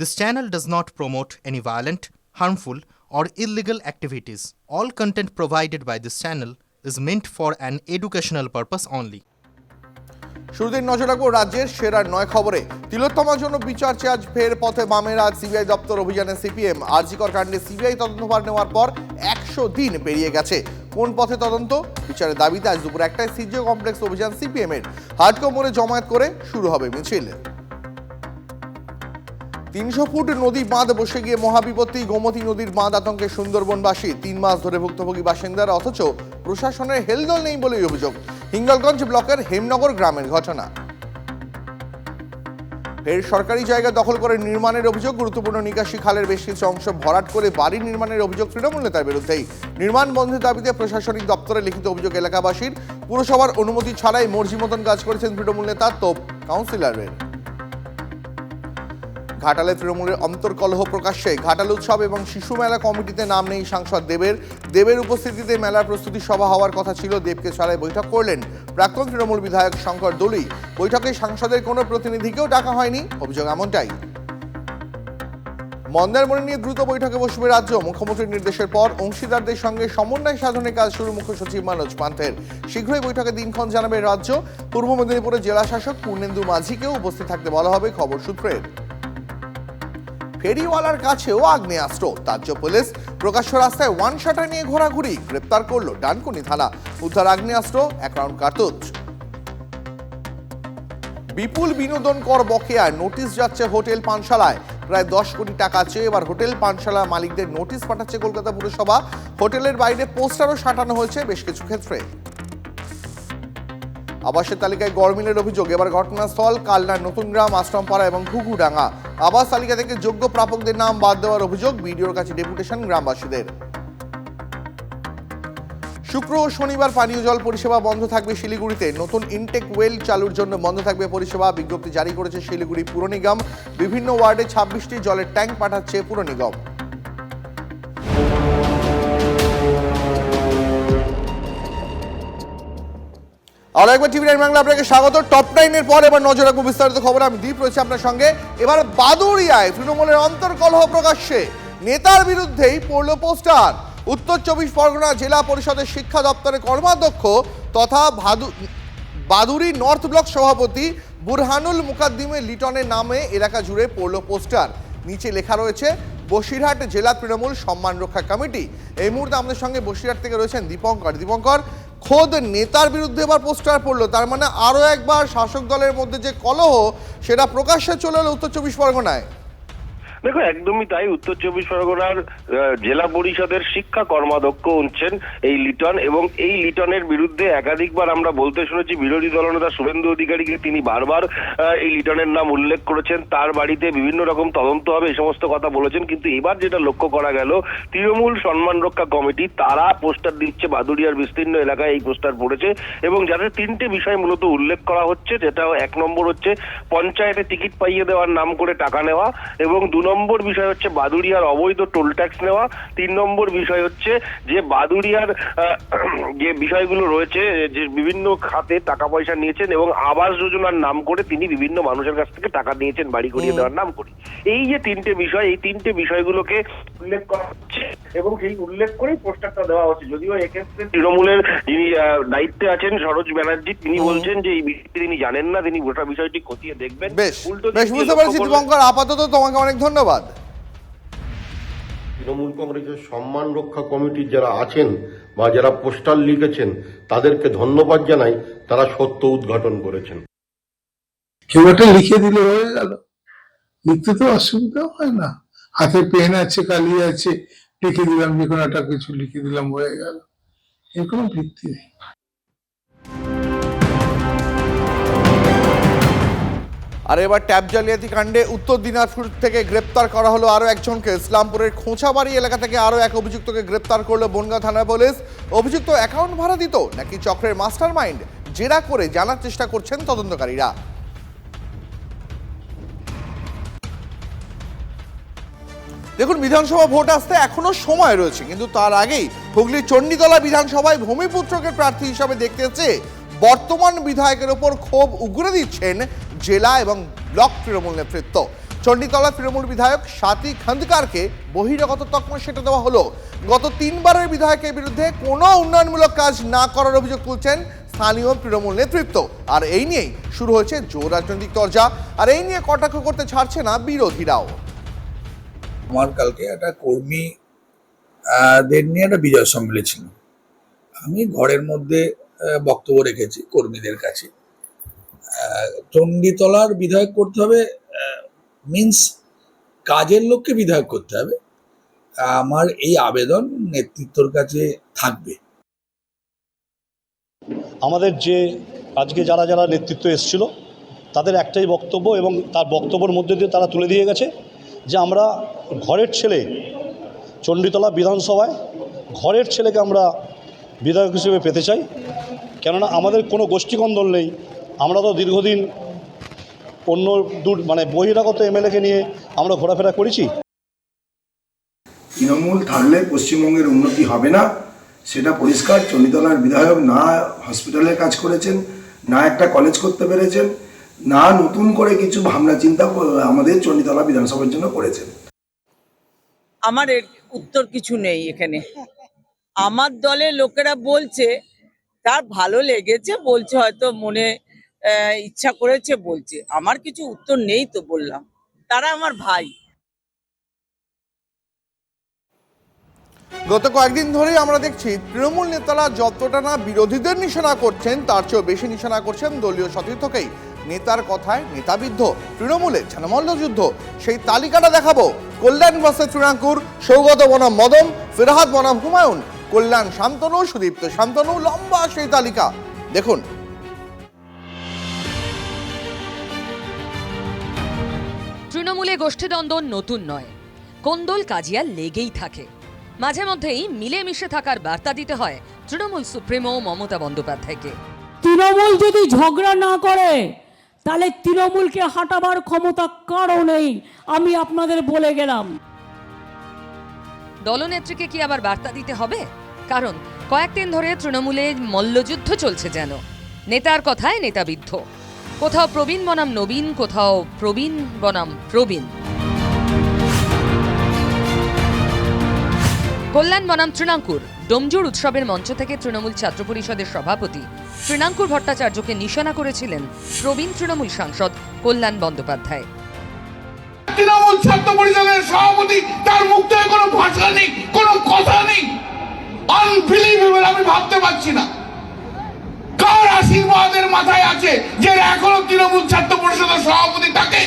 This channel does not promote any violent, harmful, or illegal activities. All content provided by this channel is meant for an educational purpose only. শুরুতেই নজর রাখব রাজ্যের সেরার নয় খবরে। তিলোত্তমার জন্য বিচার চেয়ে আজ ফের পথে বামের। সিবিআই দপ্তর অভিযানে সিপিএম। আরজিকর কাণ্ডে সিবিআই তদন্তভার নেওয়ার পর একশো দিন পেরিয়ে গেছে। কোন পথে তদন্ত? বিচারের দাবিতে আজ দুপুর একটায় সিজিও কমপ্লেক্স অভিযান সিপিএম এর হাটকো মোড়ে জমায়েত করে শুরু হবে মিছিল। তিনশো ফুট নদী বাঁধ বসে গিয়ে মহাবিপত্তি, গোমতী নদীর বাঁধ আতঙ্কে সুন্দরবনবাসী। তিন মাস ধরে ভুক্তভোগী বাসিন্দারা অথচ প্রশাসনের হেলদোল নেই বলেই অভিযোগ। হিঙ্গলগঞ্জ ব্লকের হেমনগর গ্রামের ঘটনা। ফের সরকারি জায়গা দখল করে নির্মাণের অভিযোগ, গুরুত্বপূর্ণ নিকাশি খালের বেশ কিছু অংশ ভরাট করে বাড়ি নির্মাণের অভিযোগ তৃণমূল নেতার বিরুদ্ধেই। নির্মাণ বন্ধের দাবিতে প্রশাসনিক দপ্তরে লিখিত অভিযোগ এলাকাবাসীর। পুরসভার অনুমতি ছাড়াই মর্জি মতন কাজ করেছেন তৃণমূল নেতা তোপ কাউন্সিলরের ঘাটালে তৃণমূলের অন্তর্কলহ প্রকাশ্যে ঘাটাল উৎসব এবং শিশু মেলা কমিটিতে নাম নেই সাংসদ দেবের। দেবের উপস্থিতিতে মেলার প্রস্তুতি সভা হওয়ার কথা ছিল। দেবকে ছাড়াই বৈঠক করলেন প্রাক্তন তৃণমূল বিধায়ক শঙ্কর দলুই বৈঠকে সাংসদের কোনো প্রতিনিধিকেও ডাকা হয়নি। অভিযোগ এমনটাই। মন্দারমণি নিয়ে দ্রুত বৈঠকে বসবে রাজ্য। মুখ্যমন্ত্রীর নির্দেশের পর অংশীদারদের সঙ্গে সমন্বয় সাধনে কাজ শুরু মুখ্য সচিব মানোজ পান্থের। শীঘ্রই বৈঠকে দিনক্ষণ জানাবে রাজ্য। পূর্ব মেদিনীপুরের জেলা শাসক পূর্ণেন্দু মাঝিকেও উপস্থিত থাকতে বলা হবে খবর সূত্রের। ফেরিওয়ালার কাছেও আগ্নেয়াস্ত্র। তাজ্য পুলিশ প্রকাশ্য রাস্তায় ওয়ান শাটার নিয়ে ঘোরাঘুরি গ্রেপ্তার করল ডানকুনি থানা। উদ্ধার আগ্নেয়াস্ত্র, এক রাউন্ড কার্তুজ। বিপুল বিনোদন কর বকেয়ায় নোটিশ যাচ্ছে হোটেল পানশালায়। প্রায় দশ কোটি টাকা চেয়ে এবার হোটেল পানশালা মালিকদের নোটিশ পাঠাচ্ছে কলকাতা পুরসভা। হোটেলের বাইরে পোস্টারও সাঁটানো হয়েছে বেশ কিছু ক্ষেত্রে। আবাসের তালিকায় গড়মিলের অভিযোগ, এবার ঘটনাস্থল কালনার নতুন গ্রাম, আশ্রমপাড়া এবং ঘুঘুডাঙ্গা। আবাস তালিকা থেকে যোগ্য প্রাপকদের নাম বাদ দেওয়ার অভিযোগ বিডিওর কাছে ডেপুটেশন গ্রামবাসীদের। শুক্র ও শনিবার পানীয় জল পরিষেবা বন্ধ থাকবে শিলিগুড়িতে। নতুন ইনটেক ওয়েল চালুর জন্য বন্ধ থাকবে পরিষেবা, বিজ্ঞপ্তি জারি করেছে শিলিগুড়ি পুর নিগম। বিভিন্ন ওয়ার্ডে ছাব্বিশটি জলের ট্যাঙ্ক পাঠাচ্ছে পুর নিগম। আর একবার টিভি নাইন বাংলা আপনাকে স্বাগত। টপ নাইনের পর এবার নজর রাখব বিস্তারিত খবর। আমি দীপ রয়েছে আপনার সঙ্গে। এবার বাদুরিয়ায় তৃণমূলের অন্তর্কলহ প্রকাশ্যে নেতার বিরুদ্ধেই পড়ল পোস্টার। উত্তর চব্বিশ পরগনা জেলা পরিষদের শিক্ষা দপ্তরের কর্মাধ্যক্ষ তথা ভাদু বাদুরি নর্থ ব্লক সভাপতি বুরহানুল মুকাদ্দিমে লিটনের নামে এলাকা জুড়ে পড়ল পোস্টার। নিচে লেখা রয়েছে, বসিরহাট জেলা তৃণমূল সম্মান রক্ষা কমিটি। এই মুহূর্তে আমাদের সঙ্গে বসিরহাট থেকে রয়েছেন দীপঙ্কর। দীপঙ্কর খোদ নেতার বিরুদ্ধে এবার পোস্টার পড়ল। তার মানে আরও একবার শাসক দলের মধ্যে যে কলহ, সেটা প্রকাশ্যে চলে এলো উত্তর চব্বিশ পরগনায়। দেখো, একদমই তাই। উত্তর চব্বিশ পরগনার জেলা পরিষদের শিক্ষা কর্মাধ্যক্ষ হচ্ছেন এই লিটন এবং এই লিটনের বিরুদ্ধে একাধিকবার আমরা বলতে শুনেছি, বিরোধী দলনেতা শুভেন্দু অধিকারীকে তিনি বারবার এই লিটনের নাম উল্লেখ করেছেন। তার বাড়িতে বিভিন্ন রকম তদন্ত হবে এই সমস্ত কথা বলেছেন। কিন্তু এবার যেটা লক্ষ্য করা গেল, তৃণমূল সম্মান রক্ষা কমিটি, তারা পোস্টার দিচ্ছে বাদুড়িয়ার বিস্তীর্ণ এলাকায়, এই পোস্টার পড়েছে এবং যাদের তিনটে বিষয় মূলত উল্লেখ করা হচ্ছে, যেটা এক নম্বর হচ্ছে, পঞ্চায়েতে টিকিট পাইয়ে দেওয়ার নাম করে টাকা নেওয়া এবং দু নম্বর বিষয় হচ্ছে বাদুড়িয়ার অবৈধ টোল ট্যাক্স নেওয়া তিন নম্বর বিষয় হচ্ছে যে বাদুড়িয়ার যে বিষয়গুলো রয়েছে যে বিভিন্ন খাতে টাকা পয়সা নিয়েছেন এবং আবাস যোজনার নাম করে তিনি বিভিন্ন মানুষের কাছ থেকে টাকা নিয়েছেন বাড়ি করিয়ে দেওয়ার নাম করে। এই যে তিনটে বিষয় এই তিনটে বিষয়গুলোকে উল্লেখ করা হচ্ছে এবং সেই উল্লেখ করেই পোস্টারটা দেওয়া হচ্ছে। যদিও এক্ষেত্রে তৃণমূলের যিনি দায়িত্বে আছেন সরোজ ব্যানার্জি তিনি বলছেন যে এই বিষয়টি তিনি জানেন না তিনি গোটা বিষয়টি খতিয়ে দেখবেন। বেশ উল্টো বেশ বুঝতে পারছি দীপঙ্কর আপাতত তোমাকে অনেক ধন্যবাদ। তৃণমূল কংগ্রেসের সম্মান রক্ষা কমিটির যারা আছেন বা যারা পোস্টার লিখেছেন তাদেরকে ধন্যবাদ জানাই তারা সত্য উদ্ঘাটন করেছেন। কেউ একটা লিখে দিলে হয়ে গেল। লিখতে তো অসুবিধা হয় না। হাতে পেন আছে কালি আছে লিখে দিলাম, যে কোনো একটা কিছু লিখে দিলাম, হয়ে গেল। এর কোনো ভিত্তি নেই। আর এবার ট্যাব জালিয়াতি কাণ্ডে উত্তর দিনাজপুর থেকে গ্রেপ্তার করা হলো আরও একজনকে। ইসলামপুরের খোঁচাবাড়ি এলাকা থেকে আরও এক অভিযুক্তকে গ্রেপ্তার করল বনগাঁ থানা পুলিশ। অভিযুক্ত অ্যাকাউন্ট ভাড়া দিত, নাকি চক্রের মাস্টার মাইন্ড জেরা করে জানার চেষ্টা করছেন তদন্তকারীরা। দেখুন, বিধানসভা ভোট আসতে এখনও সময় রয়েছে, কিন্তু তার আগেই হুগলির চণ্ডীতলা বিধানসভায় ভূমিপুত্রকে প্রার্থী হিসাবে দেখতে চেয়ে বর্তমান বিধায়কের ওপর ক্ষোভ উগরে দিচ্ছেন জেলা এবং ব্লক তৃণমূল নেতৃত্ব। চণ্ডীতলা তৃণমূল বিধায়ক সাথী খান্দকারকে বহিরাগত তকমা সেটা দেওয়া হলো। গত তিনবারের বিধায়কের বিরুদ্ধে কোনো উন্নয়নমূলক কাজ না করার অভিযোগ তুলছেন স্থানীয় তৃণমূল নেতৃত্ব। আর এই নিয়েই শুরু হয়েছে জোর রাজনৈতিক চর্চা আর এই নিয়ে কটাক্ষ করতে ছাড়ছে না বিরোধীরাও। আমার কালকে একটা কর্মী দের নিয়ে একটা বিজয় সম্মেলন ছিল। আমি ঘরের মধ্যে বক্তব্য রেখেছি কর্মীদের কাছে। চণ্ডীতলার বিধায়ক করতে হবে মিন্স কাজের লোককে বিধায়ক করতে হবে। আমার এই আবেদন নেতৃত্বর কাছে থাকবে। আমাদের যে, আজকে যারা যারা নেতৃত্ব এসেছিল, তাদের একটাই বক্তব্য এবং তার বক্তব্যের মধ্যে দিয়ে তারা তুলে দিয়ে গেছে। যে আমরা ঘরের ছেলে চণ্ডীতলা বিধানসভায় ঘরের ছেলেকে আমরা বিধায়ক হিসেবে পেতে চাই। কেননা আমাদের কোনো গোষ্ঠীকন্দল নেই। আমরা তো দীর্ঘদিন অন্য দূর মানে বহিরাগত এমএলএকে নিয়ে আমরা ঘোরাফেরা করেছি। তৃণমূল থাকলে পশ্চিমবঙ্গের উন্নতি হবে না। সেটা পরিষ্কার। চণ্ডীতলার বিধায়ক না হসপিটালের কাজ করেছেন, না একটা কলেজ করতে পেরেছেন। না নতুন করে কিছু ভাবনা চিন্তা আমাদের চণ্ডীতলা বিধানসভার জন্য করেছেন। আমার এর উত্তর কিছু নেই এখানে। আমার দলের লোকেরা বলছে তার ভালো লেগেছে বলছে হয়তো মনে আহ, ইচ্ছা করেছে বলছে। আমার কিছু উত্তর নেই তো বললাম। তারা আমার ভাই। গত কয়েকদিন ধরেই আমরা দেখছি তৃণমূল নেতারা যতটা না বিরোধীদের নিশানা করছেন তার চেয়েও বেশি নিশানা করছেন দলীয় সতীর্থকেই। নেতার কথায় নেতাবিদ্ধ তৃণমূলে মল্লযুদ্ধ সেই তালিকাটা দেখাবো। কল্যাণ বসে তৃণাঙ্কুর সৌগত বনাম মদন ফিরহাদ বনাম হুমায়ুন কল্যাণ শান্তনু সুদীপ্ত শান্তনু লম্বা সেই তালিকা। দেখুন। তৃণমূলে গোষ্ঠীদ্বন্দ্ব নতুন নয়। কোন্দল কাজিয়া লেগেই থাকে। মাঝে মধ্যেই মিলেমিশে থাকার বার্তা দিতে হয় তৃণমূল সুপ্রিমো মমতা বন্দ্যোপাধ্যায়কে। তৃণমূল যদি ঝগড়া না করে তাহলে তৃণমূলকে হাঁটাবার ক্ষমতা কারও নেই? আমি আপনাদের বলে গেলাম। দলনেত্রীকে কি আবার বার্তা দিতে হবে? কারণ কয়েকদিন ধরে তৃণমূলে মল্লযুদ্ধ চলছে যেন। নেতার কথায় নেতাবিদ্ধ কোথাও প্রবীণ বনাম নবীন, কোথাও প্রবীণ বনাম প্রবীণ। কল্যাণ বনাম তৃণাঙ্কুর। ডোমজুর উৎসবের মঞ্চ থেকে তৃণমূল ছাত্র পরিষদের সভাপতি শ্রীনাঙ্কুর ভট্টাচার্যকে নিশানা করেছিলেন প্রবীণ তৃণমূল সাংসদ কল্যাণ বন্দ্যোপাধ্যায়। তৃণমূল ছাত্র পরিষদের সভাপতি তার মুখ থেকে কোনো ভাষা নেই কোনো কথা নেই। আনবিলিভেবল আমি ভাবতে পারছি না। কার আশীর্বাদের মাথায় আছে যে এখনও তৃণমূল ছাত্র পরিষদের সভাপতি থাকে?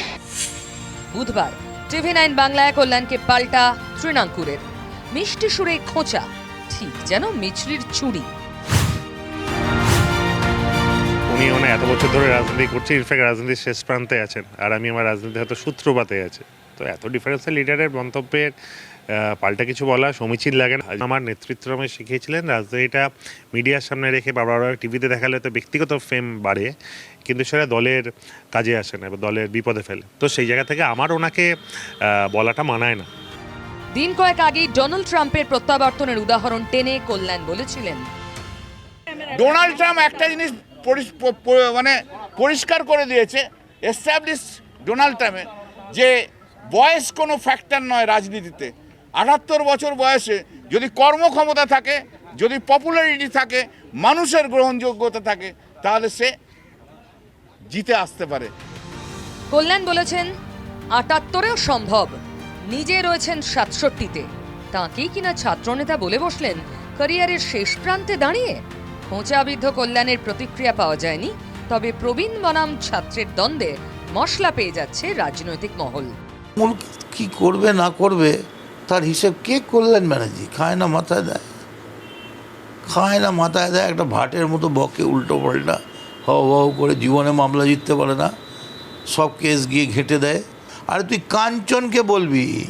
বুধবার টিভি নাইন বাংলায় কল্যাণকে পাল্টা তৃণাঙ্কুরের। মিষ্টি সুরে খোঁচা। ঠিক যেন মিছরির চুড়ি উনি মানে এত বছর ধরে রাজনীতি করছে, ইনফ্যাক্ট রাজনীতির শেষ প্রান্তে আছেন। আর আমি আমার রাজনীতি হয়তো সূত্রপাতে আছে। তো এত ডিফারেন্সের লিডারের মন্তব্যের পাল্টা কিছু বলা সমীচীন লাগে না। আমার নেতৃত্ব আমায় শিখিয়েছিলেন, রাজনীতিটা মিডিয়ার সামনে রেখে বাবা টিভিতে দেখালে তো ব্যক্তিগত ফেম বাড়ে, কিন্তু সেটা দলের কাজে আসে না দলের বিপদে ফেলে। তো সেই জায়গা থেকে আমার ওনাকে বলাটা মানায় না। দিন কয়েক আগেই ডোনাল্ড ট্রাম্পের প্রত্যাবর্তনের উদাহরণ টেনে কল্যাণ বলেছিলেন। ডোনাল্ড ট্রাম্প একটা জিনিস মানে পরিষ্কার করে দিয়েছে এস্টাবলিশ ডোনাল্ড ট্রাম্পে যে বয়স কোনো ফ্যাক্টর নয় রাজনীতিতে। আটাত্তর বছর বয়সে যদি কর্মক্ষমতা থাকে যদি পপুলারিটি থাকে মানুষের গ্রহণযোগ্যতা থাকে তাহলে সে জিতে আসতে পারে। কল্যাণ বলেছেন আটাত্তরেও সম্ভব। নিজে রয়েছেন সাতষট্টিতে। তাঁকেই কিনা ছাত্রনেতা বলে বসলেন, ক্যারিয়ারের শেষ প্রান্তে দাঁড়িয়ে? খোঁচাবিদ্ধ কল্যাণের প্রতিক্রিয়া পাওয়া যায়নি, তবে প্রবীণ বনাম ছাত্রের দ্বন্দ্বে মশলা পেয়ে যাচ্ছে রাজনৈতিক মহল। মূল কি করবে, না করবে, তার হিসেব কে করলেন ব্যানার্জি? খায় না মাথায় দেয়। খায় না মাথায় দেয় একটা ভাটের মতো বকে উল্টো পাল্টা হাও হাও করে জীবনে মামলা জিততে পারে না। সব কেস গিয়ে ঘেঁটে দেয়। আরে তুই কাঞ্চনকে বলবি?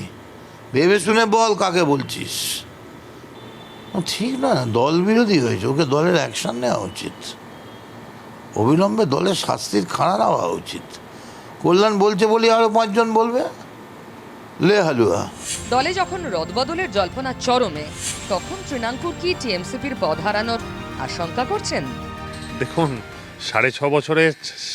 ভেবে শুনে বল কাকে বলছিস। ঠিক না দল বিরোধী হয়েছে ওকে দলের অ্যাকশন নেওয়া উচিত। অবিলম্বে দলের শাস্তির খাড়া নেওয়া উচিত। কল্যাণ বলছে বলি আরও পাঁচজন বলবে? লে হালুয়া। দলে যখন রদবদলের জল্পনা চরমে তখন তৃণাঙ্কুর কি টিএমসিপির পদ হারানোর আশঙ্কা করছেন? দেখুন সাড়ে ছ বছরে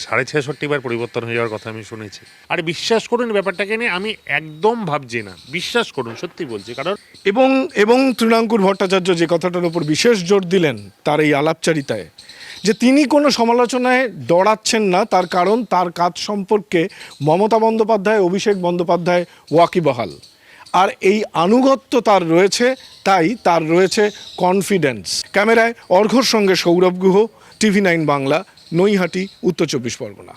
সাড়ে ছেষট্টি বার পরিবর্তন হয়ে যাওয়ার কথা আমি শুনেছি। আর বিশ্বাস করুন ব্যাপারটাকে নিয়ে আমি একদম ভাবছি না। বিশ্বাস করুন, সত্যি বলছি, কারণ এবং এবং তৃণাঙ্কুর ভট্টাচার্য যে কথাটার উপর বিশেষ জোর দিলেন তার এই আলাপচারিতায়, যে তিনি কোনো সমালোচনায় ডরাচ্ছেন না, তার কারণ তার কাজ সম্পর্কে মমতা বন্দ্যোপাধ্যায়, অভিষেক বন্দ্যোপাধ্যায় ওয়াকিবহাল। আর এই আনুগত্য তার রয়েছে, তাই তার রয়েছে কনফিডেন্স ক্যামেরায় অর্ঘর সঙ্গে সৌরভ গুহ, টিভি নাইন বাংলা। নৈহাটি উত্তর চব্বিশ পরগনা।